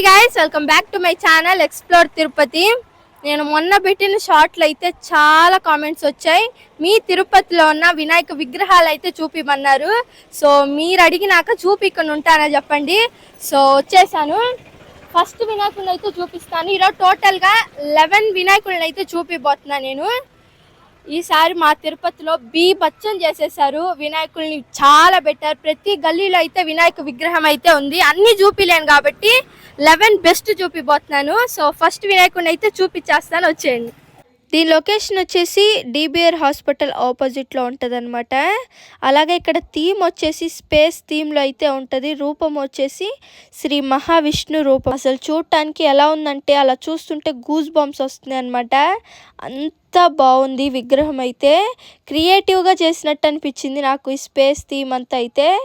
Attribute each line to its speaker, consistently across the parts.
Speaker 1: Hi guys welcome back to my channel explore Tirupati నేను మొన్న పెట్టిన షార్ట్లు అయితే చాలా కామెంట్స్ వచ్చాయి. మీ తిరుపతిలో ఉన్న వినాయక విగ్రహాలు అయితే చూపిమన్నారు. సో మీరు అడిగినాక చూపికొని ఉంటానని చెప్పండి. సో వచ్చేసాను. ఫస్ట్ వినాయకుడిని అయితే చూపిస్తాను. ఈరోజు టోటల్గా లెవెన్ వినాయకుడిని అయితే చూపిపోతున్నాను నేను. ఈసారి మా తిరుపతిలో బీభత్సం చేసేసారు వినాయకుల్ని చాలా పెట్టారు. ప్రతి గల్లీలో అయితే వినాయక విగ్రహం అయితే ఉంది. అన్ని చూపిలేను కాబట్టి లెవెన్ బెస్ట్ చూపిపోతున్నాను సో ఫస్ట్ వినాయకుడిని అయితే చూపించేస్తాను. వచ్చేయండి. దీని లొకేషన్ వచ్చేసి డిబిఆర్ హాస్పిటల్ ఆపోజిట్లో ఉంటుంది అనమాట అలాగే ఇక్కడ థీమ్ వచ్చేసి స్పేస్ థీమ్లో అయితే ఉంటుంది. రూపం వచ్చేసి శ్రీ మహావిష్ణు రూపం. అసలు చూడటానికి ఎలా ఉందంటే అలా చూస్తుంటే గూస్ బాంబ్స్ వస్తుంది అనమాట అంత బాగుంది విగ్రహం అయితే క్రియేటివ్గా చేసినట్టు అనిపించింది నాకు ఈ స్పేస్ థీమ్ అంతా అయితే.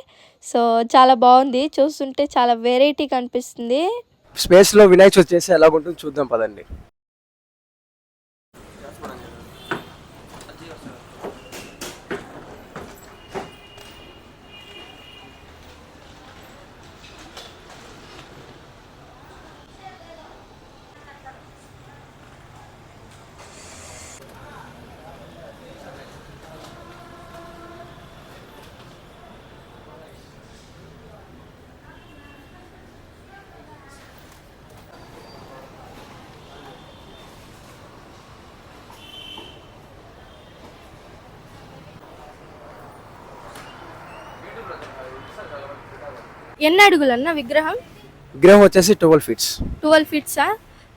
Speaker 1: సో చాలా బాగుంది. చూస్తుంటే చాలా వెరైటీగా అనిపిస్తుంది.
Speaker 2: స్పేస్లో వినాయక చవితి చేస్తే ఎలా చూద్దాం పదండి.
Speaker 1: ఎన్ని అడుగులన్న విగ్రహం?
Speaker 2: విగ్రహం వచ్చేసి ట్వెల్వ్ ఫీట్స్.
Speaker 1: ట్వెల్వ్ ఫీట్సా?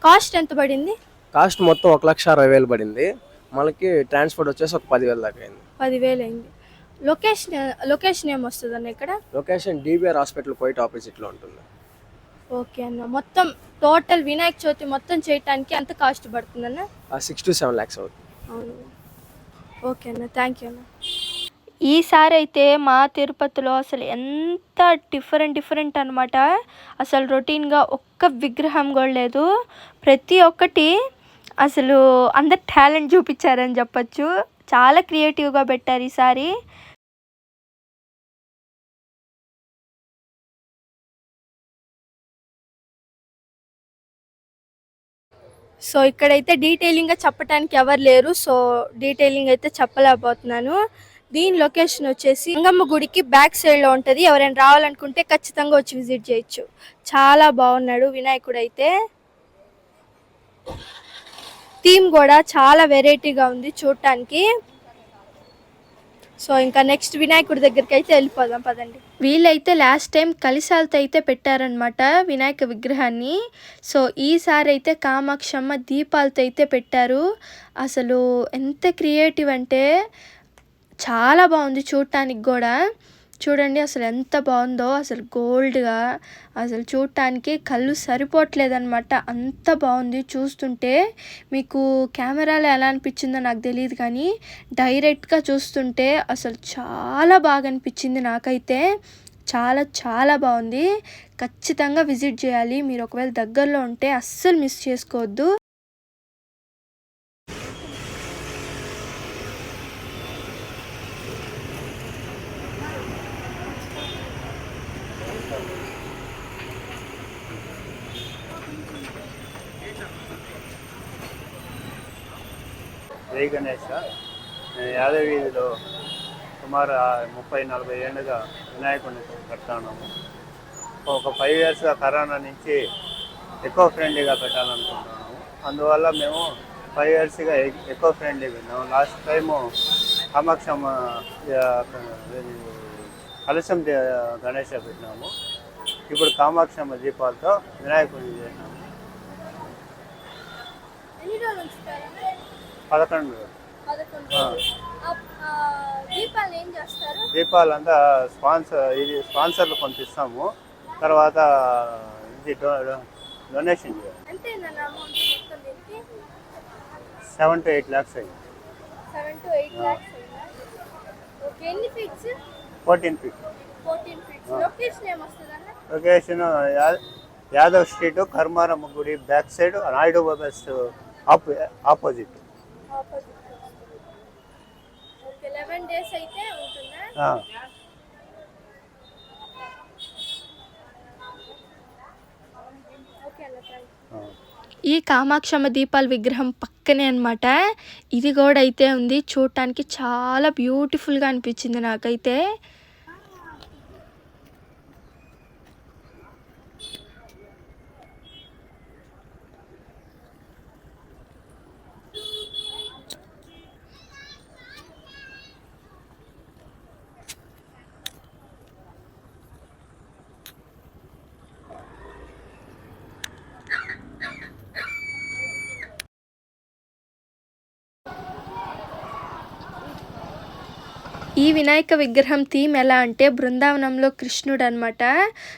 Speaker 1: కాస్ట్ ఎంత పడింది?
Speaker 2: కాస్ట్ మొత్తం ఒక లక్ష అరవై వేలు పడింది. మనకి ట్రాన్స్పోర్ట్ వచ్చేసి ఒక పదివేల దాకా అయింది.
Speaker 1: పదివేలు అయింది. లొకేషన్ లొకేషన్ ఏం వస్తుంది అన్న ఇక్కడ?
Speaker 2: లొకేషన్ డిబిఆర్ హాస్పిటల్ పోయిట్ ఆపోజిట్లో ఉంటుంది.
Speaker 1: ఓకే అన్న. మొత్తం టోటల్ వినాయక చవితి మొత్తం చేయటానికి ఎంత కాస్ట్ పడుతుందన్న?
Speaker 2: సిక్స్ టు సెవెన్ ల్యాక్స్ అవుతుంది.
Speaker 1: అవును. ఓకే అన్న. థ్యాంక్ యూ అన్న. ఈసారి అయితే మా తిరుపతిలో అసలు ఎంత డిఫరెంట్ డిఫరెంట్ అనమాట అసలు రొటీన్గా ఒక్క విగ్రహం కూడా లేదు. ప్రతి ఒక్కటి అసలు అందరు టాలెంట్ చూపించారని చెప్పచ్చు. చాలా క్రియేటివ్గా పెట్టారు ఈసారి. సో ఇక్కడైతే డీటెయిలింగ్గా చెప్పడానికి ఎవరు లేరు. సో డీటెయిలింగ్ అయితే చెప్పలేకపోతున్నాను. దీని లొకేషన్ వచ్చేసి గంగమ్మ గుడికి బ్యాక్ సైడ్లో ఉంటుంది. ఎవరైనా రావాలనుకుంటే ఖచ్చితంగా వచ్చి విజిట్ చేయొచ్చు. చాలా బాగున్నాడు వినాయకుడు అయితే. థీమ్ కూడా చాలా వెరైటీగా ఉంది చూడటానికి సో ఇంకా నెక్స్ట్ వినాయకుడి దగ్గరికి అయితే వెళ్ళిపోదాం పదండి. వీళ్ళైతే లాస్ట్ టైం కలిసాలతో అయితే పెట్టారనమాట వినాయక విగ్రహాన్ని. సో ఈసారి అయితే కామాక్షమ్మ దీపాలతో అయితే పెట్టారు. అసలు ఎంత క్రియేటివ్ అంటే చాలా బాగుంది చూడటానికి కూడా. చూడండి అసలు ఎంత బాగుందో అసలు గోల్డ్గా అసలు చూడటానికి కళ్ళు సరిపోవట్లేదనమాట అంత బాగుంది చూస్తుంటే. మీకు కెమెరాలో ఎలా అనిపించిందో నాకు తెలియదు కానీ డైరెక్ట్గా చూస్తుంటే అసలు చాలా బాగా అనిపించింది నాకైతే. చాలా చాలా బాగుంది. ఖచ్చితంగా విజిట్ చేయాలి. మీరు ఒకవేళ దగ్గరలో ఉంటే అస్సలు మిస్ చేసుకోవద్దు.
Speaker 3: జై గణేష్ నేను యాదగిరిలో సుమారు ముప్పై నలభై ఏళ్ళుగా వినాయకుడిని పెడతాను ఒక ఫైవ్ ఇయర్స్గా కరోనా నుంచి ఎక్కువ ఫ్రెండ్లీగా పెట్టాలనుకుంటున్నాము. అందువల్ల మేము ఫైవ్ ఇయర్స్గా ఎక్కువ ఫ్రెండ్లీ విన్నాము. లాస్ట్ టైము కామాక్షమ్మ కలశం గణేష పెట్టినాము. ఇప్పుడు కామాక్షమ్మ దీపాలతో వినాయకుడిని చేసినాము. పదకొండు.
Speaker 1: దీపాలు
Speaker 3: దీపాలంతా స్పాన్సర్ ఇది స్పాన్సర్లు పంపిస్తాము. తర్వాత ఇది donation seven two eight lakhs అయ్యింది fourteen feet.
Speaker 1: Location
Speaker 3: Yadav street Karmaramma గుడి బ్యాక్ సైడ్ నాయుడు బస్ ఆపో ఆపోజిట్.
Speaker 1: డేస్ అయితే ఉంటుందా?
Speaker 3: ఆ.
Speaker 1: ఓకే ఈ కామాక్షమ్మ దీపాల విగ్రహం పక్కనే అన్నమాట. ఇది కూడా అయితే ఉంది. చూడటానికి చాలా బ్యూటిఫుల్గా అనిపించింది నాకైతే. ఈ వినాయక విగ్రహం థీమ్ ఎలా అంటే బృందావనంలో కృష్ణుడు అనమాట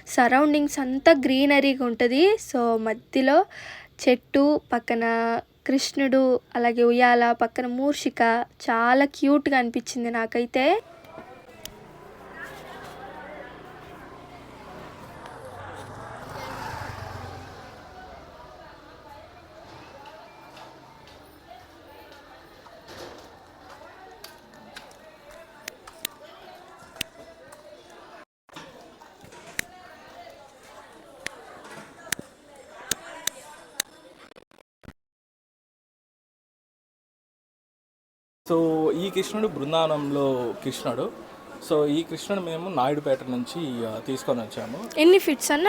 Speaker 1: సరౌండింగ్స్ అంతా గ్రీనరీగా ఉంటుంది. సో మధ్యలో చెట్టు పక్కన కృష్ణుడు అలాగే ఉయ్యాల పక్కన మూర్షిక. చాలా క్యూట్గా అనిపించింది నాకైతే.
Speaker 4: సో ఈ కృష్ణుడు బృందావనంలో కృష్ణుడు. సో ఈ కృష్ణుడు మేము నాయుడుపేట నుంచి తీసుకొని వచ్చాము.
Speaker 1: ఎన్ని ఫీట్స్ అన్న?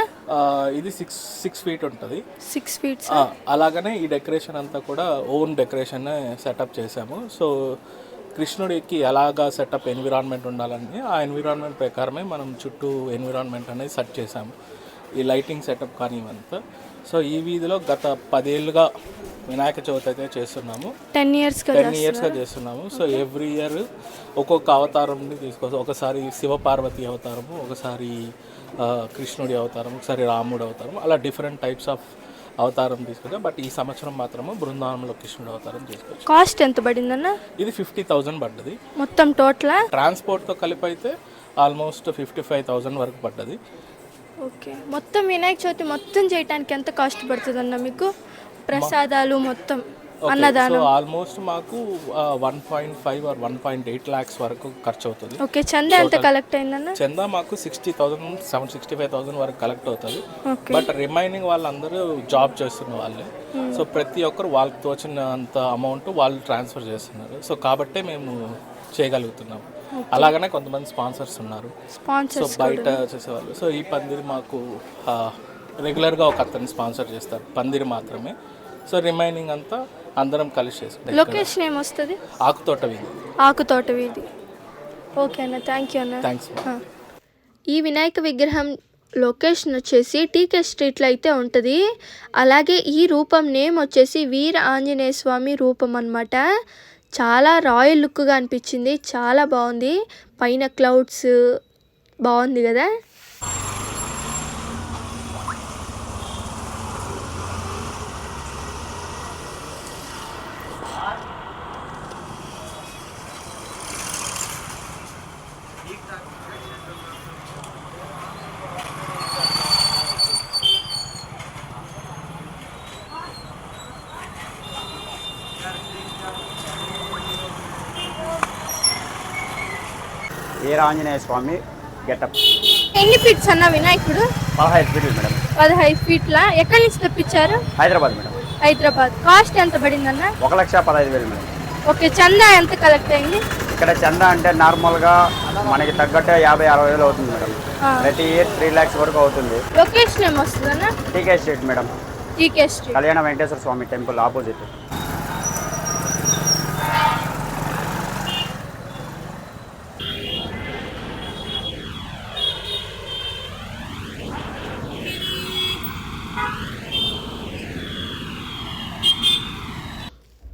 Speaker 4: ఇది సిక్స్ సిక్స్ ఫీట్ ఉంటుంది.
Speaker 1: సిక్స్ ఫీట్స్
Speaker 4: అలాగనే ఈ డెకరేషన్ అంతా కూడా ఓన్ డెకరేషన్ సెటప్ చేసాము సో కృష్ణుడికి ఎలాగా సెటప్ ఎన్విరాన్మెంట్ ఉండాలని ఆ ఎన్విరాన్మెంట్ ప్రకారమే మనం చుట్టూ ఎన్విరాన్మెంట్ అనేది సెట్ చేసాము ఈ లైటింగ్ సెటప్ కానీ ఇవంతా సో ఈ వీధిలో గత పదేళ్ళుగా వినాయక చవితి అయితే చేస్తున్నాము.
Speaker 1: టెన్ ఇయర్స్గా
Speaker 4: టెన్ ఇయర్స్గా చేస్తున్నాము. సో ఎవ్రీ ఇయర్ ఒక్కొక్క అవతారంని తీసుకొస్తాం. ఒకసారి శివపార్వతి అవతారము ఒకసారి కృష్ణుడి అవతారం ఒకసారి రాముడు అవతారం అలా డిఫరెంట్ టైప్స్ ఆఫ్ అవతారం తీసుకొచ్చాం. బట్ ఈ సంవత్సరం మాత్రము బృందావనంలో కృష్ణుడి అవతారం తీసుకొచ్చాం.
Speaker 1: కాస్ట్ ఎంత పడిందన్న?
Speaker 4: ఇది ఫిఫ్టీ థౌజండ్ పడ్డది.
Speaker 1: మొత్తం టోటలా
Speaker 4: ట్రాన్స్పోర్ట్తో కలిపి అయితే ఆల్మోస్ట్ ఫిఫ్టీ ఫైవ్ థౌజండ్ వరకు పడ్డది.
Speaker 1: ఓకే. మొత్తం వినాయక చవితి మొత్తం చేయడానికి ఎంత కాస్ట్ పడుతుందన్న మీకు? ప్రసాదాలు మొత్తం అన్నదానం.
Speaker 4: ఆల్మోస్ట్ మాకు one point five or one point eight lakhs వరకు ఖర్చు అవుతుంది
Speaker 1: ఓకే చందా ఎంత కలెక్ట్ అయిందన్న?
Speaker 4: చందా మాకు sixty thousand seven sixty five thousand వరకు కలెక్ట్ అవుతుంది. బట్ రిమైనింగ్ వాళ్ళందరూ జాబ్ చేస్తున్న వాళ్ళే. సో ప్రతి ఒక్కరు వాళ్ళకి తోచినంత అమౌంట్ వాళ్ళు ట్రాన్స్ఫర్ చేస్తున్నారు. సో కాబట్టే మేము చేయగలుగుతున్నాం. అలాగనే కొంతమంది స్పాన్సర్స్ ఉన్నారు. సో బయట చేసేవాళ్ళు. సో ఈ పందిరి మాకు రెగ్యులర్గా ఒక అతన్ని స్పాన్సర్ చేస్తారు. పందిరి మాత్రమే. సో రిమైనింగ్ అంతా అందరం కలిసి చేసుకుంటాం.
Speaker 1: లొకేషన్ ఏమొస్తుంది?
Speaker 4: ఆకుతోట వీధి.
Speaker 1: ఆకుతోట వీధి. ఓకే అన్న థ్యాంక్ యూ అన్న
Speaker 4: థ్యాంక్స్.
Speaker 1: ఈ వినాయక విగ్రహం లొకేషన్ వచ్చేసి టీకే స్ట్రీట్లో అయితే ఉంటుంది. అలాగే ఈ రూపం నేమ్ వచ్చేసి వీర ఆంజనేయ స్వామి రూపం అన్నమాట. చాలా రాయల్ లుక్గా అనిపించింది. చాలా బాగుంది. పైన క్లౌడ్స్ బాగుంది కదా?
Speaker 3: వీరాంజనేయ స్వామి గెటప్.
Speaker 1: ఎన్ని ఫీట్స్ అన్న వినాయకుడు?
Speaker 3: పదహైదు ఫీట్లు మేడం.
Speaker 1: పదహైదు ఫీట్ల? ఎక్కడి నుంచి తెప్పించారు?
Speaker 3: హైదరాబాద్ మేడం.
Speaker 1: హైదరాబాద్. కాస్ట్ ఎంత పడిందన్న?
Speaker 3: ఒక లక్ష పదహైదు వేలు మేడం.
Speaker 1: ఓకే చందా ఎంత కలెక్ట్ అయింది?
Speaker 3: ఇక్కడ చందా అంటే నార్మల్గా మనకి తగ్గట్టు యాభై అరవై వేలు అవుతుంది మేడం. ప్రతి ఇయర్ త్రీ ల్యాక్స్ వరకు అవుతుంది.
Speaker 1: Location ఏమొస్తుందన్న
Speaker 3: TK street madam.
Speaker 1: TK street.
Speaker 3: Kalyana Venkateswara Swamy temple opposite.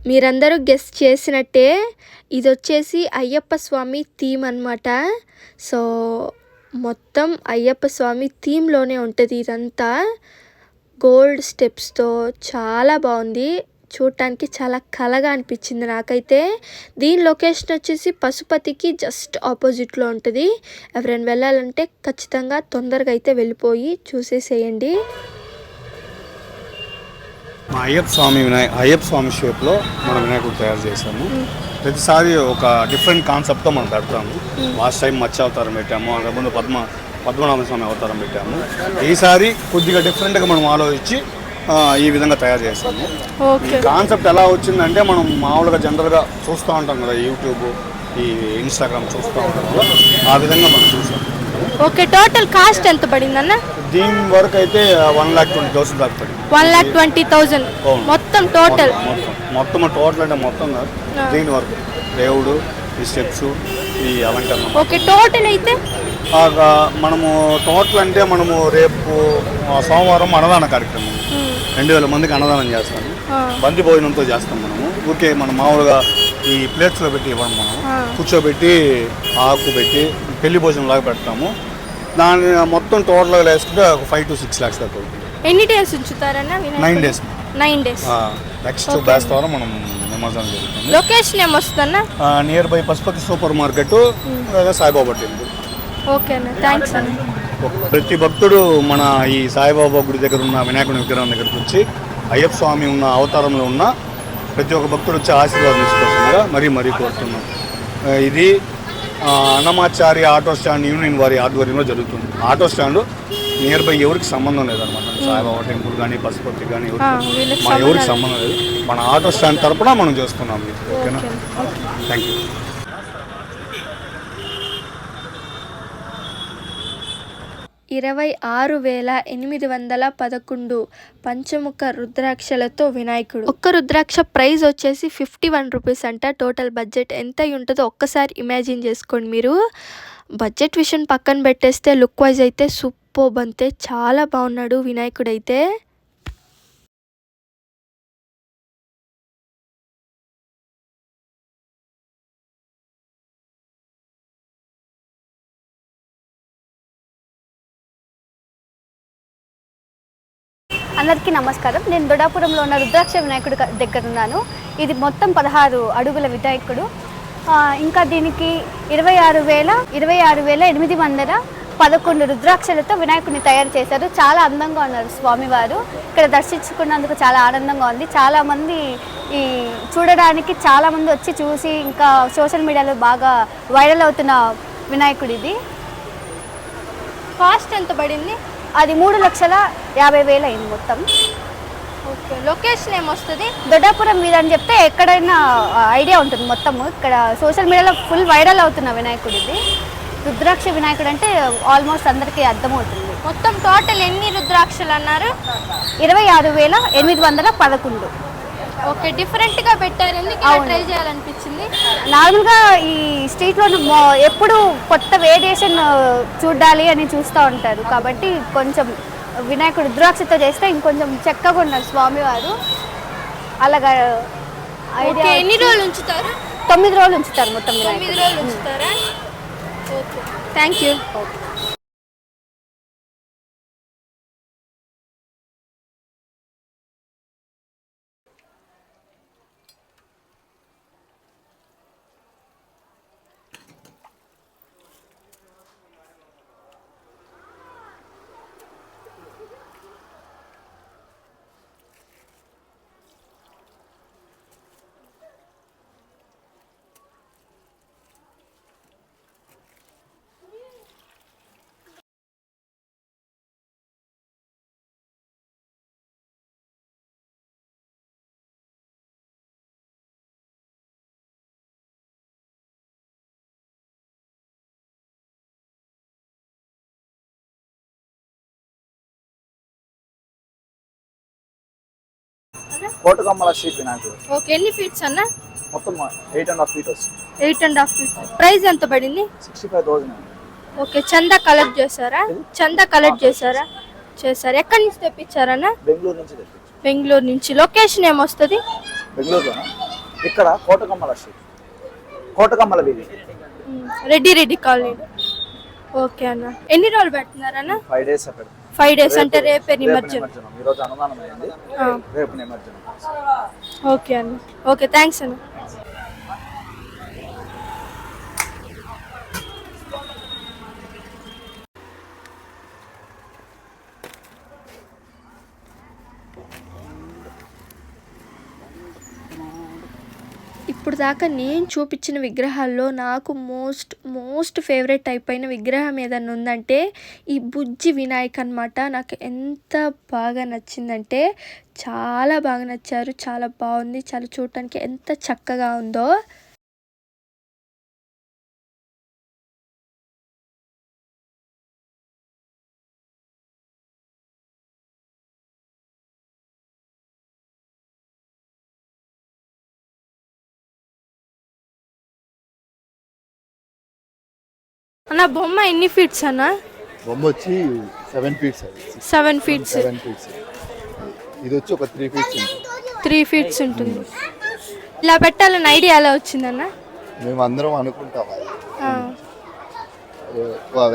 Speaker 1: మీరందరూ గెస్ట్ చేసినట్టే ఇది వచ్చేసి అయ్యప్ప స్వామి థీమ్ అన్నమాట. సో మొత్తం అయ్యప్ప స్వామి థీమ్లోనే ఉంటుంది ఇదంతా. గోల్డ్ స్టెప్స్తో చాలా బాగుంది. చూడటానికి చాలా కలగా అనిపించింది నాకైతే. దీని లొకేషన్ వచ్చేసి పశుపతికి జస్ట్ ఆపోజిట్లో ఉంటుంది. ఎవరైనా వెళ్ళాలంటే ఖచ్చితంగా తొందరగా అయితే వెళ్ళిపోయి చూసేసేయండి.
Speaker 5: మా అయ్యప్ప స్వామి వినాయ అయ్యప్ప స్వామి షేప్లో మన వినాయకుడు తయారు చేసాము ప్రతిసారి ఒక డిఫరెంట్ కాన్సెప్ట్తో మనం పెడతాము. లాస్ట్ టైం మత్స్య అవతారం పెట్టాము అంతకుముందు పద్మ పద్మనాభ స్వామి అవతారం పెట్టాము. ఈసారి కొద్దిగా డిఫరెంట్గా మనం ఆలోచించి ఈ విధంగా తయారు చేస్తాము
Speaker 1: ఓకే.
Speaker 5: కాన్సెప్ట్ ఎలా వచ్చిందంటే మనం మామూలుగా జనరల్గా చూస్తూ ఉంటాం కదా యూట్యూబ్ ఈ ఇన్స్టాగ్రామ్ చూస్తూ ఉంటాం కదా ఆ విధంగా మనం చూసాం
Speaker 1: ఓకే టోటల్ కాస్ట్ ఎంత పడింది అన్న
Speaker 5: దీని వరకు అయితే వన్ ల్యాక్ ట్వంటీ థౌసండ్ దాకా పడింది.
Speaker 1: వన్ లాక్ ట్వంటీ
Speaker 5: అవును.
Speaker 1: మొత్తం టోటల్
Speaker 5: మొత్తం మొత్తం. టోటల్ అంటే మొత్తం కాదు. దీని వరకు. దేవుడు ఈ స్టెప్స్ ఈ అలంకరణ
Speaker 1: ఓకే టోటల్ అయితే?
Speaker 5: మనము టోటల్ అంటే మనము రేపు సోమవారం అన్నదాన కార్యక్రమం. రెండు వేల మందికి అన్నదానం చేస్తాము. బంతి భోజనంతో చేస్తాం మనము. ఊరికే మనం మామూలుగా ఈ ప్లేట్స్లో పెట్టి ఇవ్వడం మనం. కూర్చోబెట్టి ఆకు పెట్టి పెళ్ళి భోజనం లాగా పెడతాము. దాని మొత్తం టోటల్గా వేసుకుంటే ఒక ఫైవ్ టు సిక్స్ ల్యాక్స్ దాకా అవుతుంది.
Speaker 1: ఎన్ని days ఉంచుతారన్న
Speaker 5: nine days.
Speaker 1: Nine days.
Speaker 5: Next batch ద్వారా మనం నిమజ్జనం జరుగుతుంది.
Speaker 1: Location ఏమొస్తుందన్న?
Speaker 5: Near by Pashupati super market Saibaba temple
Speaker 1: okay అన్న. థ్యాంక్స్ అన్న.
Speaker 5: ప్రతి భక్తుడు మన ఈ సాయిబాబా గుడి దగ్గర ఉన్న వినాయకుడి విగ్రహం దగ్గరికి వచ్చి అయ్యప్ప స్వామి ఉన్న అవతారంలో ఉన్న ప్రతి ఒక్క భక్తుడు వచ్చి ఆశీర్వాదం తీసుకోవాల్సిందిగా మరీ మరీ కోరుతున్నాం. ఇది అన్నమాచారి ఆటో స్టాండ్ యూనియన్ వారి ఆధ్వర్యంలో జరుగుతుంది. ఆటో స్టాండ్ నియర్ బై ఎవరికి సంబంధం లేదనమాట సాయిబాబా టెంపుల్ కానీ పశుపతి కానీ ఎవరికి సంబంధం లేదు. మన ఆటో స్టాండ్ తరపున మనం చేస్తున్నాం ఓకేనా? థ్యాంక్ యూ
Speaker 1: ఇరవై ఆరు వేల ఎనిమిది వందల పదకొండు పంచముఖ రుద్రాక్షలతో వినాయకుడు. ఒక్క రుద్రాక్ష ప్రైస్ వచ్చేసి ఫిఫ్టీ వన్ రూపీస్ అంట. టోటల్ బడ్జెట్ ఎంత ఉంటుందో ఒక్కసారి ఇమాజిన్ చేసుకోండి మీరు. బడ్జెట్ విషయం పక్కన పెట్టేస్తే లుక్ వైజ్ అయితే సూపర్ అంతే చాలా బాగున్నాడు వినాయకుడు అయితే
Speaker 6: అందరికీ నమస్కారం. నేను దొడాపురంలో ఉన్న రుద్రాక్ష వినాయకుడి దగ్గర ఉన్నాను. ఇది మొత్తం పదహారు అడుగుల వినాయకుడు. ఇంకా దీనికి ఇరవై ఆరు వేల ఇరవై ఆరు వేల ఎనిమిది వందల పదకొండు రుద్రాక్షలతో వినాయకుడిని తయారు చేశారు. చాలా అందంగా ఉన్నారు స్వామివారు. ఇక్కడ దర్శించుకున్నందుకు చాలా ఆనందంగా ఉంది. చాలామంది ఈ చూడడానికి చాలామంది వచ్చి చూసి ఇంకా సోషల్ మీడియాలో బాగా వైరల్ అవుతున్న వినాయకుడు ఇది
Speaker 1: కాస్ట్ ఎంత పడింది?
Speaker 6: అది మూడు లక్షల యాభై వేలు అయింది మొత్తం.
Speaker 1: ఓకే లొకేషన్ ఏమొస్తుంది?
Speaker 6: దొడ్డాపురం మీద అని చెప్తే ఎక్కడైనా ఐడియా ఉంటుంది మొత్తము. ఇక్కడ సోషల్ మీడియాలో ఫుల్ వైరల్ అవుతున్న వినాయకుడు ఇది. రుద్రాక్ష వినాయకుడు అంటే ఆల్మోస్ట్ అందరికీ అర్థమవుతుంది.
Speaker 1: మొత్తం టోటల్ ఎన్ని రుద్రాక్షలు అన్నారు?
Speaker 6: ఇరవై ఆరు వేల ఎనిమిది వందల పదకొండు.
Speaker 1: ఓకే డిఫరెంట్గా పెట్టారు. ట్రై చేయాలనిపించింది?
Speaker 6: నార్మల్గా ఈ స్ట్రీట్లో మొ- ఎప్పుడు కొత్త వేరియేషన్ చూడాలి అని చూస్తూ ఉంటారు. కాబట్టి కొంచెం వినాయకుడు రుద్రాక్షతో చేస్తే ఇంకొంచెం చక్కగా ఉన్నారు స్వామివారు. అలాగా
Speaker 1: ఓకే ఎన్ని రోజులు ఉంచుతారు?
Speaker 6: తొమ్మిది రోజులు ఉంచుతారు మొత్తం
Speaker 1: తొమ్మిది రోజులు ఉంచుతారా? Okay. Thank you
Speaker 7: Kotakammala street వినాయకుడు
Speaker 1: ఓకే ఎన్ని ఫీట్స్ అన్న?
Speaker 7: మొత్తం ఎయిట్ అండ్ హాఫ్ ఫీట్ వస్తుంది.
Speaker 1: Eight and half feet price ఎంత పడింది?
Speaker 7: సిక్స్టీ ఫైవ్ థౌసండ్
Speaker 1: ఓకే చందా కలెక్ట్ చేశారా? చందా కలెక్ట్ చేశారా? చేశారు? ఎక్కడి నుంచి తెప్పించారన్న
Speaker 7: బెంగళూరు నుంచి
Speaker 1: బెంగళూరు నుంచి. లొకేషన్ ఏమొస్తుంది?
Speaker 7: బెంగళూరులోనా? ఇక్కడ కోటకమ్మల స్ట్రీట్ కోటకమ్మల వీధి.
Speaker 1: రెడ్డి రెడ్డి కాలనీ. ఓకే అన్న. ఎన్ని రోజులు పెడుతున్నారన్న
Speaker 7: ఫైవ్ డేస్ అక్కడ.
Speaker 1: ఫైవ్ డేస్ అంటే రేపే నిమజ్జనం. ఓకే అన్న ఓకే థ్యాంక్స్ అన్న. ఇప్పుడు దాకా నేను చూపించిన విగ్రహాల్లో నాకు మోస్ట్ మోస్ట్ ఫేవరెట్ అయిపోయిన విగ్రహం ఏదన్నా ఉందంటే ఈ బుజ్జి వినాయక్ అనమాట నాకు ఎంత బాగా నచ్చిందంటే చాలా బాగా నచ్చారు చాలా బాగుంది చాలా చూడటానికి ఎంత చక్కగా ఉందో. అన్న బొమ్మ ఎన్ని ఫీట్స్ అన్న?
Speaker 8: బొమ్మ వచ్చి seven feets
Speaker 1: seven feets
Speaker 8: seven feets ఇది వచ్చి ఒక త్రీ ఫీట్స్ ఉంటుంది.
Speaker 1: త్రీ ఫీట్స్ ఉంటుంది. ఇలా పెట్టాలని ఐడియా ఎలా వచ్చిందన్న?
Speaker 8: మేము అందరం అనుకుంటాం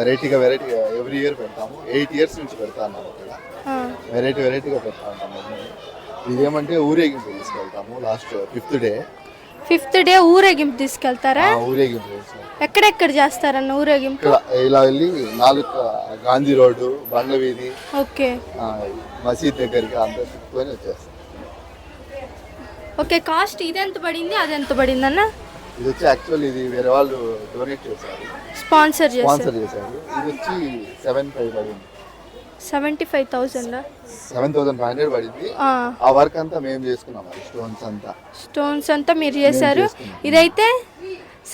Speaker 8: వెరైటీగా వెరైటీగా ఎవ్రీ ఇయర్ పెడతాము. ఎయిట్ ఇయర్స్ నుంచి పెడతా ఇక్కడ. వెరైటీ వెరైటీగా పెడతా ఉంటాము. ఇదేమంటే ఊరేగింపు తీసుకెళ్తాము last fifth day
Speaker 1: fifth day ఊరేగింపు తీసుకెళ్తారా?
Speaker 8: ఊరేగింపు
Speaker 1: ఎక్కడెక్కడ చేస్తారన్న ఊరేగింపు?
Speaker 8: ఇక్కడ ఇలా వెళ్ళి నాలుగు గాంధీ రోడ్డు బండ్ల వీధి
Speaker 1: ఓకే.
Speaker 8: మసీద్ దగ్గరికి అందరు తిప్పుకొని వచ్చేస్తాం
Speaker 1: ఓకే కాస్ట్ ఇది ఎంత పడింది అది ఎంత పడింది అన్న
Speaker 8: ఇది వచ్చి యాక్చువల్ ఇది వేరే వాళ్ళు డొనేట్ చేశారు.
Speaker 1: స్పాన్సర్ చేస్తారు
Speaker 8: స్పాన్సర్ చేశారు. ఇది వచ్చి సెవెన్ ఫైవ్ పడింది.
Speaker 1: Seventy five thousand
Speaker 8: seven thousand five hundred పడింది. ఆ. వర్క్ అంతా మేము చేసుకున్నాం స్టోన్స్ అంతా.
Speaker 1: స్టోన్స్ అంతా మీరు చేశారు. ఇదైతే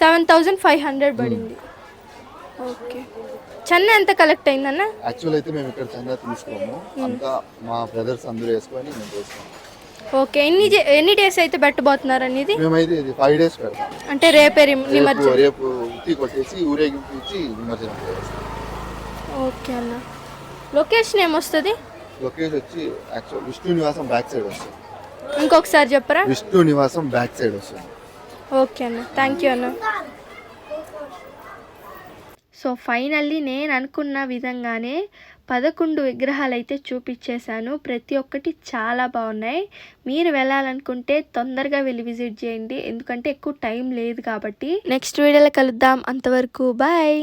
Speaker 1: సెవెన్ థౌసండ్ ఫైవ్ హండ్రెడ్ పడింది. ఓకే. చెన్న ఎంత కలెక్ట్ అయిందన్న?
Speaker 8: యాక్చువల్ అయితే మేము ఇక్కడ తీసుకోము. అంతా మా బ్రదర్స్ అందరూ వేసుకొని మేము చేస్తాం.
Speaker 1: ఓకే. ఎన్ని ఎన్ని డేస్ అయితే పెట్టబోతున్నారు అనేది
Speaker 8: మేమైతే ఇది ఫైవ్ డేస్ పెడతాం.
Speaker 1: అంటే
Speaker 8: రేపు
Speaker 1: నిమజ్జనం.
Speaker 8: రేపు ఉత్తి కొట్టేసి ఊరేగింపు ఇచ్చి నిమజ్జనం చేస్తాం.
Speaker 1: ఓకే అన్న. లొకేషన్ ఏమొస్తుంది?
Speaker 8: లొకేషన్ వచ్చి actual Vishnu Nivasam back side వస్తుంది.
Speaker 1: ఇంకొకసారి చెప్పరా?
Speaker 8: విష్ణు నివాసం బ్యాక్ సైడ్ వస్తుంది.
Speaker 1: ఓకే అన్న. థ్యాంక్ యూ అన్న. సో ఫైనల్లీ నేను అనుకున్న విధంగానే పదకొండు విగ్రహాలు అయితే చూపించేశాను ప్రతి ఒక్కటి చాలా బాగున్నాయి. మీరు వెళ్ళాలనుకుంటే తొందరగా వెళ్ళి విజిట్ చేయండి. ఎందుకంటే ఎక్కువ టైం లేదు కాబట్టి. నెక్స్ట్ వీడియోలో కలుద్దాం. అంతవరకు బాయ్